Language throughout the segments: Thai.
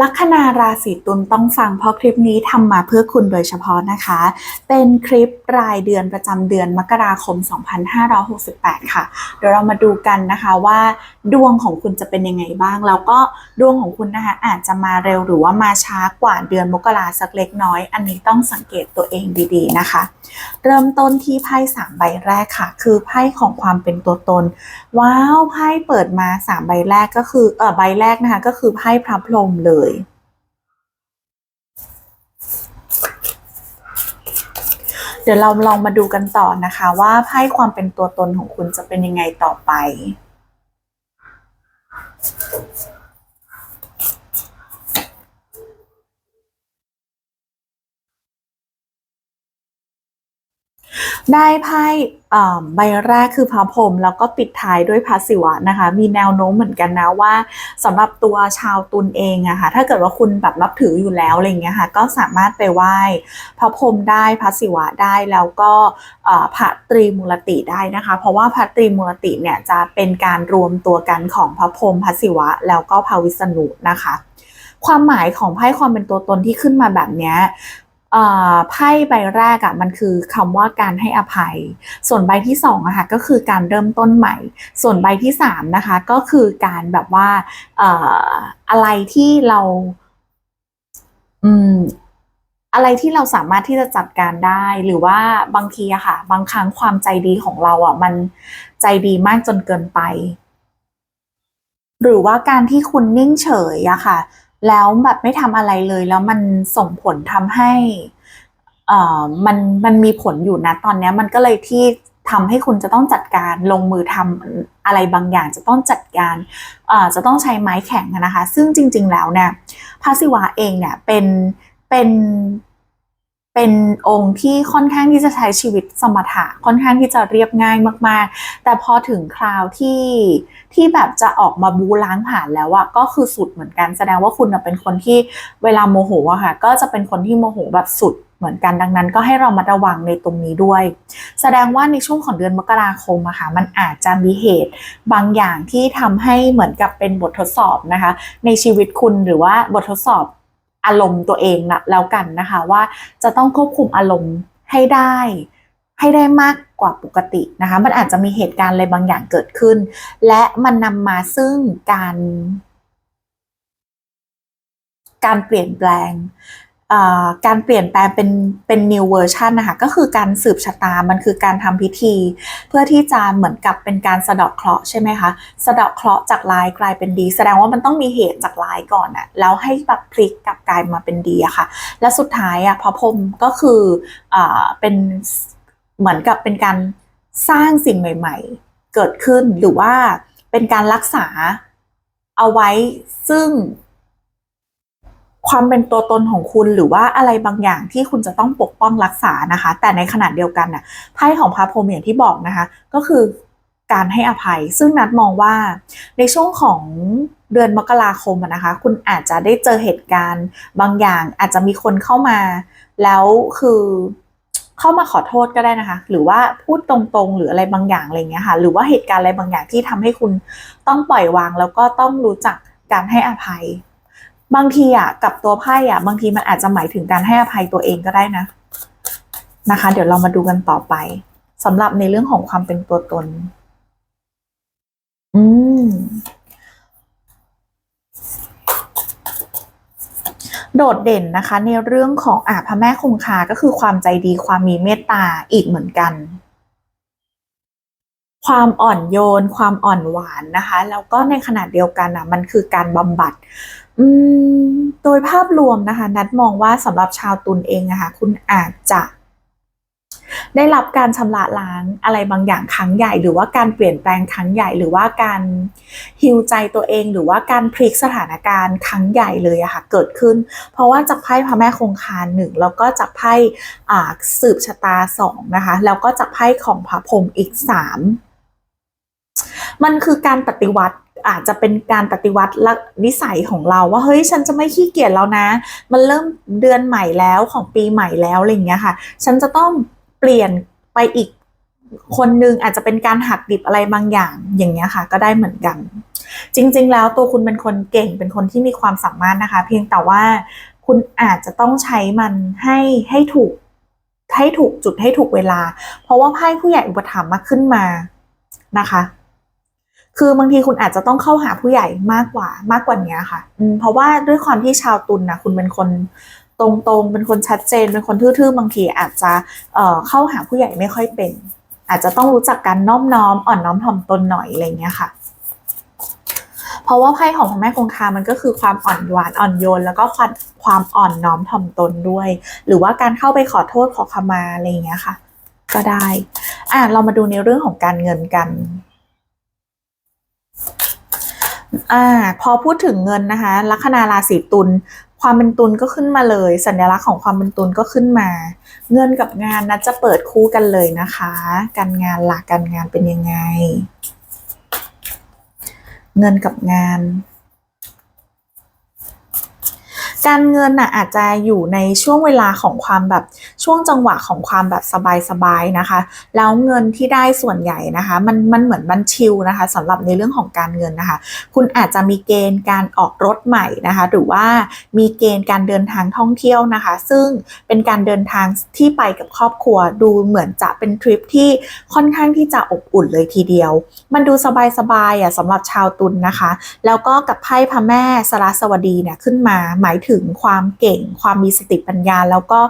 ลัคนาราศีตุลต้องฟังเพราะคลิปนี้ทำมาเพื่อคุณโดยเฉพาะนะคะ เป็นคลิปรายเดือนประจำเดือนมกราคม 2568 ค่ะ เดี๋ยวเรามาดูกันนะคะว่า ดวงของคุณจะเป็นยังไงบ้าง แล้วก็ดวงของคุณนะคะอาจจะมาเร็วหรือว่ามาช้ากว่าเดือนมกราสักเล็กน้อย อันนี้ต้องสังเกตตัวเองดีๆนะคะ เริ่มต้นที่ไพ่สามใบแรกค่ะ คือไพ่ของความเป็นตัวตน ว้าวไพ่เปิดมาสามใบแรกก็คือเออใบแรกนะคะก็คือไพ่พระพรหมเลยเดี๋ยวเราลองมาดูกันต่อนะคะว่าไพ่ความเป็นตัวตนของคุณจะเป็นยังไงต่อไป ได้ไพ่ใบแรกคือพระพรหมแล้วก็ปิดท้ายด้วยพระศิวะนะคะ มีแนวโน้มเหมือนกันนะว่าสำหรับตัวชาวตุลเองอะค่ะถ้าเกิดว่าคุณแบบนับถืออยู่แล้วอะไรเงี้ยค่ะก็สามารถไปไหว้พระพรหมได้พระศิวะได้แล้วก็พระตรีมูลติได้นะคะ เพราะว่าพระตรีมูลติเนี่ยจะเป็นการรวมตัวกันของพระพรหมพระศิวะ แล้วก็พระวิษณุนะคะ ความหมายของไพ่ความเป็นตัวตนที่ขึ้นมาแบบเนี้ย ไพ่ใบแรกอะ่ะมันคือคำว่าการให้อภัย ส่วนใบที่สองอะค่ะก็คือการเริ่มต้นใหม่ ส่วนใบที่สามนะคะก็คือการแบบว่าเอ่ออะไรที่เราอืมอะไรที่เราสามารถที่จะจัดการได้หรือว่าบางทีอะค่ะ บางครั้งความใจดีของเราอะมันใจดีมากจนเกินไป หรือว่าการที่คุณนิ่งเฉยอะค่ะ แล้วแบบไม่ทำอะไรเลย แล้วมันส่งผลทำให้เอ่อมันมันมีผลอยู่นะตอนเนี้ยมันก็เลยที่ทำให้คุณจะต้องจัดการลงมือทำอะไรบางอย่างจะต้องจัดการอ่อจะต้องใช้ไม้แข็งนะคะ ซึ่งจริง ๆ แล้วเนี่ยพระศิวะเองเนี่ยเป็นเป็น เป็นองค์ที่ค่อนข้างที่จะใช้ชีวิตสมถะค่อนข้างที่จะเรียบง่ายมาก ๆ แต่พอถึงคราวที่ที่แบบจะออกมาบูล้างผ่านแล้วอะก็คือสุดเหมือนกัน แสดงว่าคุณเป็นคนที่เวลาโมโหอะค่ะ ก็จะเป็นคนที่โมโหแบบสุดเหมือนกันดังนั้นก็ให้เรามาระวังในตรงนี้ด้วย แสดงว่าในช่วงของเดือนมกราคมอะค่ะมันอาจจะมีเหตุบางอย่างที่ทำให้เหมือนกับเป็นบททดสอบนะคะ ในชีวิตคุณหรือว่าบททดสอบ อารมณ์ตัวเองนะแล้วกันนะคะว่าจะต้องควบคุมอารมณ์ให้ได้ ให้ได้มากกว่าปกตินะคะ มันอาจจะมีเหตุการณ์อะไรบางอย่างเกิดขึ้น และมันนำมาซึ่งการ การเปลี่ยนแปลง การเปลี่ยนแปลงเป็นเป็น new version นะคะก็คือการสืบชะตา มันคือการทำพิธี เพื่อที่จะเหมือนกับเป็นการสะเดาะเคราะห์ใช่ไหมคะ สะเดาะเคราะห์จากร้ายกลายเป็นดี แสดงว่ามันต้องมีเหตุจากร้ายก่อนอะแล้วให้แบบพลิกกลับกลายมาเป็นดีอะค่ะ และสุดท้ายอะพระพรมก็คืออเป็นเหมือนกับเป็นการสร้างสิ่งใหม่ ๆ เกิดขึ้นหรือว่าเป็นการรักษาเอาไว้ซึ่ง ความเป็นตัวตนของคุณหรือว่าอะไรบางอย่างที่คุณจะต้องปกป้องรักษานะคะ แต่ในขณะเดียวกันน่ะไพ่ของพระพรหมอย่างที่บอกนะคะ ก็คือการให้อภัย ซึ่งนัดมองว่าในช่วงของเดือนมกราคมนะคะ คุณอาจจะได้เจอเหตุการณ์บางอย่าง อาจจะมีคนเข้ามา แล้วคือเข้ามาขอโทษก็ได้นะคะ หรือว่าพูดตรงๆ หรืออะไรบางอย่างอะไรเงี้ยค่ะ หรือว่าเหตุการณ์อะไรบางอย่างที่ทำให้คุณต้องปล่อยวาง แล้วก็ต้องรู้จักการให้อภัย บางทีอะกับตัวไพ่อะ บางทีมันอาจจะหมายถึงการให้อภัยตัวเองก็ได้นะ นะคะ เดี๋ยวเรามาดูกันต่อไปสำหรับในเรื่องของความเป็นตัวตน อืมโดดเด่นนะคะ ในเรื่องของอาพระแม่คงคาก็คือความใจดีความมีเมตตาอีกเหมือนกัน ความอ่อนโยน ความอ่อนหวานนะคะ แล้วก็ในขณะเดียวกันอะมันคือการบำบัดโดยภาพรวมนะคะ นัดมองว่าสำหรับชาวตุลเองนะคะคุณอาจจะได้รับการชำระล้างอะไรบางอย่างครั้งใหญ่ หรือว่าการเปลี่ยนแปลงครั้งใหญ่ หรือว่าการฮิวใจตัวเอง หรือว่าการพลิกสถานการณ์ครั้งใหญ่เลยอะค่ะเกิดขึ้น เพราะว่าจากไพ่พระแม่คงคาหนึ่งแล้วก็จากไพ่สืบชะตาสองนะคะแล้วก็จากไพ่ของพระพรหมอีกสาม มันคือการปฏิวัติอาจจะเป็นการปฏิวัติละนิสัยของเราว่าเฮ้ยฉันจะไม่ขี้เกียจแล้วนะ มันเริ่มเดือนใหม่แล้วของปีใหม่แล้วอะไรอย่างเงี้ยค่ะ ฉันจะต้องเปลี่ยนไปอีกคนหนึ่งอาจจะเป็นการหักดิบอะไรบางอย่างอย่างเงี้ยค่ะ ก็ได้เหมือนกัน จริง ๆ แล้วตัวคุณเป็นคนเก่งเป็นคนที่มีความสามารถนะคะ เพียงแต่ว่าคุณอาจจะต้องใช้มันให้ให้ถูกให้ถูกจุดให้ถูกเวลา เพราะว่าไพ่ผู้ใหญ่อุปถัมภ์มาขึ้นมานะคะ คือบางทีคุณอาจจะต้องเข้าหาผู้ใหญ่มากกว่ามากกว่านี้ค่ะอืมเพราะว่าด้วยความที่ชาวตุลนะคุณเป็นคนตรงๆ เป็นคนชัดเจน เป็นคนทื่อๆ บางทีอาจจะเอ่อเข้าหาผู้ใหญ่ไม่ค่อยเป็น อาจจะต้องรู้จักการน้อมน้อมอ่อนน้อมถ่อมตนหน่อยอะไรเงี้ยค่ะ เพราะว่าไพ่ของพระแม่คงคา มันก็คือความอ่อนหวานอ่อนโยน แล้วก็ความความอ่อนน้อมถ่อมตนด้วย หรือว่าการเข้าไปขอโทษขอขมาอะไรอย่างเงี้ยค่ะ ก็ได้ อะเรามาดูในเรื่องของการเงินกัน อ่าพอพูดถึงเงินนะคะลัคนาราศีตุลความเป็นตุลก็ขึ้นมาเลย สัญลักษณ์ของความเป็นตุลก็ขึ้นมา เงินกับงานนะจะเปิดคู่กันเลยนะคะ การงานหลักการงานเป็นยังไง เงินกับงาน การเงินน่ะอาจจะอยู่ในช่วงเวลาของความแบบช่วงจังหวะของความแบบสบายๆนะคะ แล้วเงินที่ได้ส่วนใหญ่นะคะ มันมันเหมือนบันชิลนะคะสำหรับในเรื่องของการเงินนะคะ คุณอาจจะมีเกณฑ์การออกรถใหม่นะคะ หรือว่ามีเกณฑ์การเดินทางท่องเที่ยวนะคะ ซึ่งเป็นการเดินทางที่ไปกับครอบครัว ดูเหมือนจะเป็นทริปที่ค่อนข้างที่จะอบอุ่นเลยทีเดียว มันดูสบายๆอะสำหรับชาวตุลนะคะ แล้วก็กับไพ่พระแม่สารสวดีเนี่ยขึ้นมาหมายถึงความเก่ง ความมีสติปัญญา แล้วก็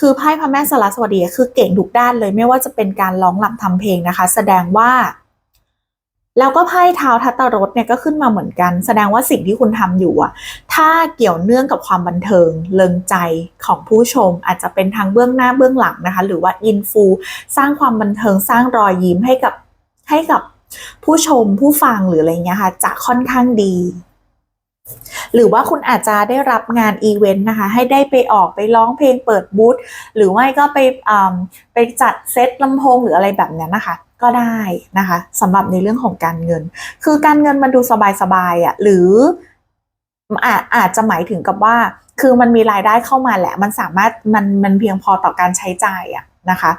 คือไพ่พระแม่สารสวดีคือเก่งทุกด้านเลยไม่ว่าจะเป็นการร้องรำทำเพลงนะคะ แสดงว่าแล้วก็ไพ่เท้าทัตตรสเนี่ยก็ขึ้นมาเหมือนกัน แสดงว่าสิ่งที่คุณทำอยู่อะถ้าเกี่ยวเนื่องกับความบันเทิง เลิงใจของผู้ชม อาจจะเป็นทางเบื้องหน้าเบื้องหลังนะคะ หรือว่าอินฟูสร้างความบันเทิงสร้างรอยยิ้มให้กับให้กับผู้ชมผู้ฟังหรืออะไรเงี้ยค่ะจะค่อนข้างดี หรือว่าคุณอาจจะได้รับงานอีเวนต์นะคะ ให้ได้ไปออกไปร้องเพลงเปิดบูธหรือไม่ก็ไปไปจัดเซตลำโพงหรืออะไรแบบนั้นนะคะ ก็ได้นะคะสำหรับในเรื่องของการเงิน คือการเงินมันดูสบายๆอะหรืออาอาจจะหมายถึงกับว่า คือมันมีรายได้เข้ามาแหละ มันสามารถมันมันเพียงพอต่อการใช้จ่ายอะนะคะ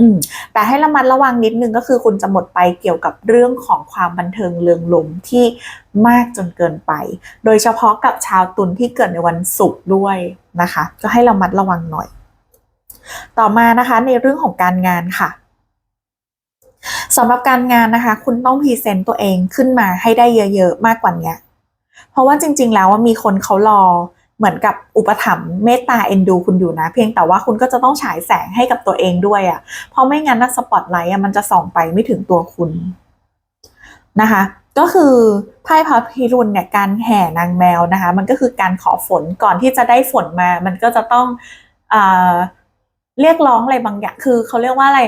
อืมแต่ให้ระมัดระวังนิดนึงก็คือคุณจะหมดไปเกี่ยวกับเรื่องของความบันเทิงเริงรมที่มากจนเกินไป โดยเฉพาะกับชาวตุลที่เกิดในวันศุกร์ด้วยนะคะ ก็ให้ระมัดระวังหน่อย ต่อมานะคะในเรื่องของการงานค่ะสำหรับการงานนะคะ คุณต้องพรีเซนต์ตัวเองขึ้นมาให้ได้เยอะๆมากกว่านี้เพราะว่าจริง ๆ แล้วว่ามีคนเขารอ เหมือนกับอุปถัมภ์เมตตาเอ็นดูคุณอยู่นะ เพียงแต่ว่าคุณก็จะต้องฉายแสงให้กับตัวเองด้วยอะ่ะเพราะไม่งั้นนะสปอตไลท์มันจะส่องไปไม่ถึงตัวคุณนะคะก็คือไพ่พระพิรุณเนี่ยการแห่นางแมวนะคะ มันก็คือการขอฝนก่อนที่จะได้ฝนมา มันก็จะต้องเอเรียกร้องอะไรบางอย่างคือเขาเรียกว่าอะไร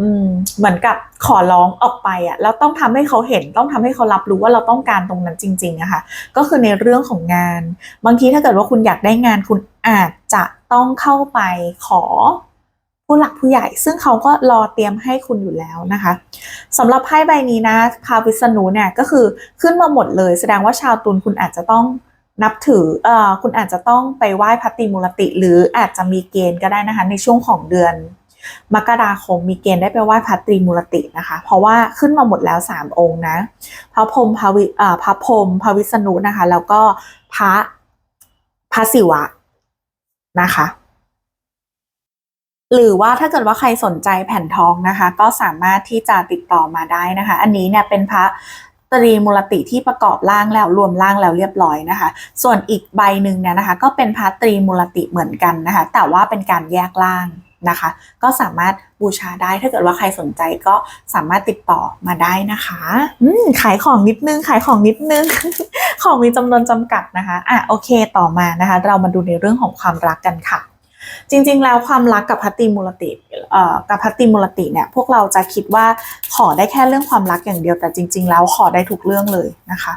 อืมเหมือนกับขอร้องออกไปอะแล้วต้องทำให้เขาเห็นต้องทำให้เขารับรู้ว่าเราต้องการตรงนั้นจริงๆอะค่ะก็คือในเรื่องของงาน บางทีถ้าเกิดว่าคุณอยากได้งานคุณอาจจะต้องเข้าไปขอผู้หลักผู้ใหญ่ ซึ่งเขาก็รอเตรียมให้คุณอยู่แล้วนะคะสำหรับไพ่ใบนี้นะพาวิษณุเนี่ยก็คือขึ้นมาหมดเลย แสดงว่าชาวตุลคุณอาจจะต้องนับถือเอ่อคุณอาจจะต้องไปไหว้พระตรีมูลติ หรืออาจจะมีเกณฑ์ก็ได้นะคะ ในช่วงของเดือน มกราคมมีเกณฑ์ได้ไปไหว้พระตรีมูลตินะคะ เพราะว่าขึ้นมาหมดแล้ว 3 องค์นะ พระพรมพระวิพระพรมพระวิษณุนะคะ แล้วก็พระพระศิวะนะคะ หรือว่าถ้าเกิดว่าใครสนใจแผ่นทองนะคะ ก็สามารถที่จะติดต่อมาได้นะคะ อันนี้เนี่ยเป็นพระตรีมูลติที่ประกอบร่างแล้วรวมร่างแล้วเรียบร้อยนะคะ ส่วนอีกใบหนึ่งเนี่ยนะคะ ก็เป็นพระตรีมูลติเหมือนกันนะคะ แต่ว่าเป็นการแยกร่าง นะคะ ก็สามารถบูชาได้ถ้าเกิดว่าใครสนใจก็สามารถติดต่อมาได้นะคะอืมขายของนิดนึงขายของนิดนึง ของมีจำนวนจำกัดนะคะอะโอเคต่อมานะคะ เรามาดูในเรื่องของความรักกันค่ะ จริงๆแล้วความรักกับพัตติมูลติเอ่อกับพัตติมูลติเนี่ยพวกเราจะคิดว่าขอได้แค่เรื่องความรักอย่างเดียวแต่จริง ๆ แล้วขอได้ทุกเรื่องเลยนะคะ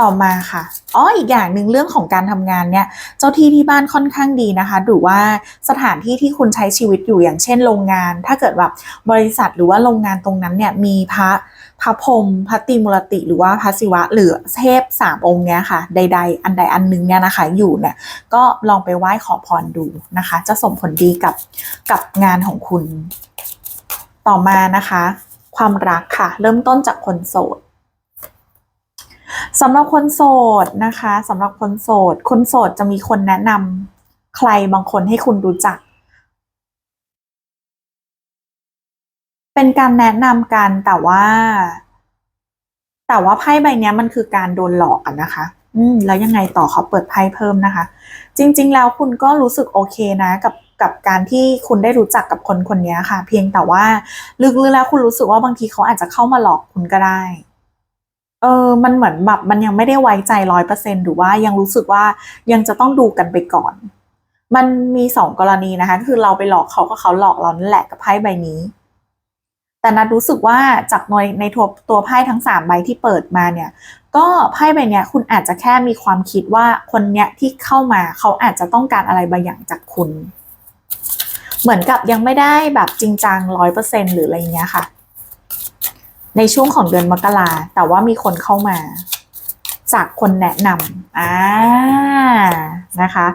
ต่อมาค่ะ อ๋อ อีกอย่างหนึ่งเรื่องของการทำงานเนี่ย เจ้าที่ที่บ้านค่อนข้างดีนะคะ หรือว่าสถานที่ที่คุณใช้ชีวิตอยู่อย่างเช่นโรงงาน ถ้าเกิดแบบบริษัทหรือว่าโรงงานตรงนั้นเนี่ยมีพระพระพรหมพระตรีมุรติ หรือว่าพระศิวะ หรือเทพสามองค์เนี้ยค่ะ ใด ๆ อันใดอันหนึงเนี่ยนะคะ อยู่เนี่ย ก็ลองไปไหว้ขอพรดูนะคะ จะส่งผลดีกับกับงานของคุณ ต่อมานะคะ ความรักค่ะ เริ่มต้นจากคนโสด สำหรับคนโสดนะคะสำหรับคนโสด คนโสดจะมีคนแนะนำใครบางคนให้คุณรู้จัก เป็นการแนะนำกันแต่ว่า แต่ว่าไพ่ใบนี้มันคือการโดนหลอกอะนะคะ อืม แล้วยังไงต่อเขาเปิดไพ่เพิ่มนะคะ จริง ๆ แล้วคุณก็รู้สึกโอเคนะกับกับการที่คุณได้รู้จักกับคนคนนี้ค่ะ เพียงแต่ว่าลึกๆแล้วคุณรู้สึกว่าบางทีเขาอาจจะเข้ามาหลอกคุณก็ได้ เออมันเหมือนแบบมันยังไม่ได้ไว้ใจร้อยเปอร์เซ็นหรือว่ายังรู้สึกว่ายังจะต้องดูกันไปก่อน มันมีสองกรณีนะคะ คือเราไปหลอกเขาก็เขาหลอกเรานั่นแหละกับไพ่ใบนี้ แต่นัดรู้สึกว่าจากในในตัวตัวไพ่ทั้งสามใบที่เปิดมาเนี่ย ก็ไพ่ใบเนี้ยคุณอาจจะแค่มีความคิดว่าคนเนี้ยที่เข้ามาเขาอาจจะต้องการอะไรบางอย่างจากคุณ เหมือนกับยังไม่ได้แบบจริงจังร้อยเปอร์เซ็นหรืออะไรเงี้ยค่ะ ในช่วงของเดือนมกราแต่ว่ามีคนเข้ามา จากคนแนะนำอ่านะคะ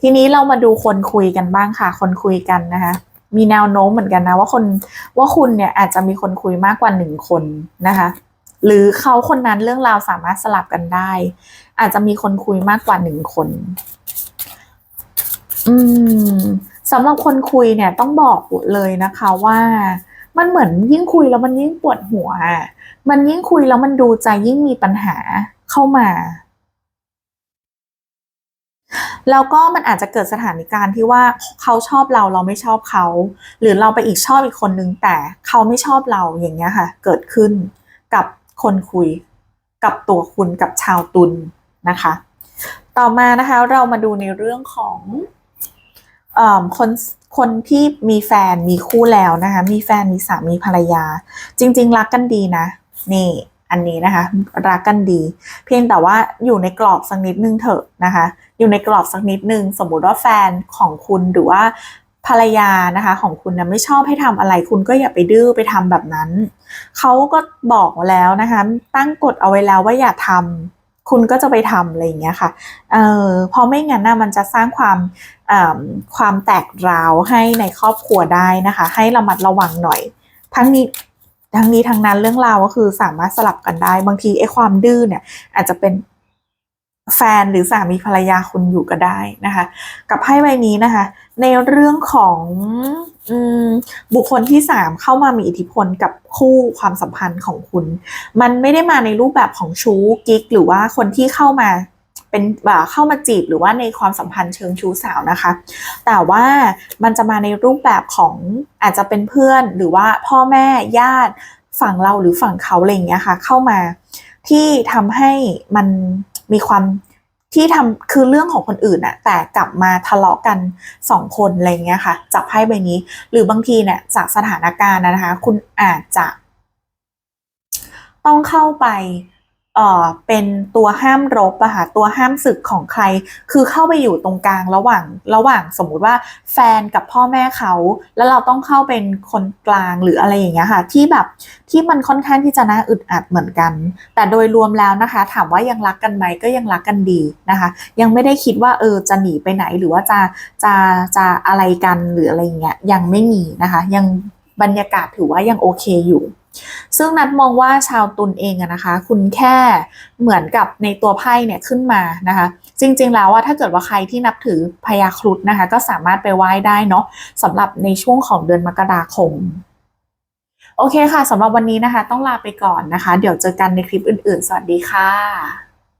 ทีนี้เรามาดูคนคุยกันบ้างค่ะ คนคุยกันนะคะมีแนวโน้มเหมือนกันนะว่าคนว่าคุณเนี่ยอาจจะมีคนคุยมากกว่าหนึ่งคนนะคะ หรือเขาคนนั้นเรื่องราวสามารถสลับกันได้ อาจจะมีคนคุยมากกว่าหนึ่งคน อืมสำหรับคนคุยเนี่ยต้องบอกเลยนะคะว่า มันเหมือนยิ่งคุยแล้วมันยิ่งปวดหัว มันยิ่งคุยแล้วมันดูใจยิ่งมีปัญหาเข้ามา แล้วก็มันอาจจะเกิดสถานการณ์ที่ว่าเขาชอบเราเราไม่ชอบเขา หรือเราไปอีกชอบอีกคนนึงแต่เขาไม่ชอบเราอย่างเงี้ยค่ะ เกิดขึ้นกับคนคุย กับตัวคุณกับชาวตุลนนะคะ ต่อมานะคะเรามาดูในเรื่องของ คนคนที่มีแฟนมีคู่แล้วนะคะ มีแฟนมีสามีภรรยา จริง ๆ รักกันดีนะ นี่อันนี้นะคะ รักกันดี เพียงแต่ว่าอยู่ในกรอบสักนิดนึงเถอะนะคะ อยู่ในกรอบสักนิดนึง สมมุติว่าแฟนของคุณหรือว่าภรรยานะคะ ของคุณนะไม่ชอบให้ทำอะไร คุณก็อย่าไปดื้อไปทำแบบนั้น เขาก็บอกแล้วนะคะ ตั้งกฎเอาไว้แล้วว่าอย่าทำ คุณก็จะไปทำอะไรอย่างเงี้ยค่ะเออเพราะไม่งั้นนะมันจะสร้างความความแตกร้าวให้ในครอบครัวได้นะคะ ให้ระมัดระวังหน่อย ทั้งนี้ทั้งนี้ทั้งนั้นเรื่องราวก็คือสามารถสลับกันได้ บางทีไอ้ความดื้อเนี่ยอาจจะเป็น แฟนหรือสามีภรรยาคุณอยู่ก็ได้นะคะ กับไพ่ใบนี้นะคะ ในเรื่องของอบุคคลที่สามเข้ามามีอิทธิพลกับคู่ความสัมพันธ์ของคุณ มันไม่ได้มาในรูปแบบของชู้กิ๊กหรือว่าคนที่เข้ามาเป็นเข้ามาจีบหรือว่าในความสัมพันธ์เชิงชู้สาวนะคะ แต่ว่ามันจะมาในรูปแบบของอาจจะเป็นเพื่อนหรือว่าพ่อแม่ญาติฝั่งเราหรือฝั่งเขาอะไรอย่างเงี้ยค่ะ เข้ามาที่ทำให้มัน มีความที่ทำคือเรื่องของคนอื่นอะแต่กลับมาทะเลาะกันสองคนอะไรเงี้ยค่ะ จับไพ่ใบนี้ หรือบางทีเนี่ยจากสถานการณ์นะคะ คุณอาจจะ ต้องเข้าไป เอ่อเป็นตัวห้ามรบอะค่ะตัวห้ามศึกของใคร คือเข้าไปอยู่ตรงกลางระหว่างระหว่างสมมุติว่าแฟนกับพ่อแม่เขา แล้วเราต้องเข้าเป็นคนกลางหรืออะไรอย่างเงี้ยค่ะ ที่แบบที่มันค่อนข้างที่จะน่าอึดอัดเหมือนกัน แต่โดยรวมแล้วนะคะ ถามว่ายังรักกันไหมก็ยังรักกันดีนะคะ ยังไม่ได้คิดว่าเออจะหนีไปไหนหรือว่าจะจะจะอะไรกันหรืออะไรเงี้ยยังไม่มีนะคะ ยังบรรยากาศถือว่ายังโอเคอยู่ ซึ่งนัดมองว่าชาวตุลเองอะนะคะ คุณแค่เหมือนกับในตัวไพ่เนี่ยขึ้นมานะคะ จริงๆแล้วว่าถ้าเกิดว่าใครที่นับถือพญาครุฑนะคะ ก็สามารถไปไหว้ได้เนาะสำหรับในช่วงของเดือนมกราคมโอเคค่ะสำหรับวันนี้นะคะ ต้องลาไปก่อนนะคะ เดี๋ยวเจอกันในคลิปอื่นๆ สวัสดีค่ะ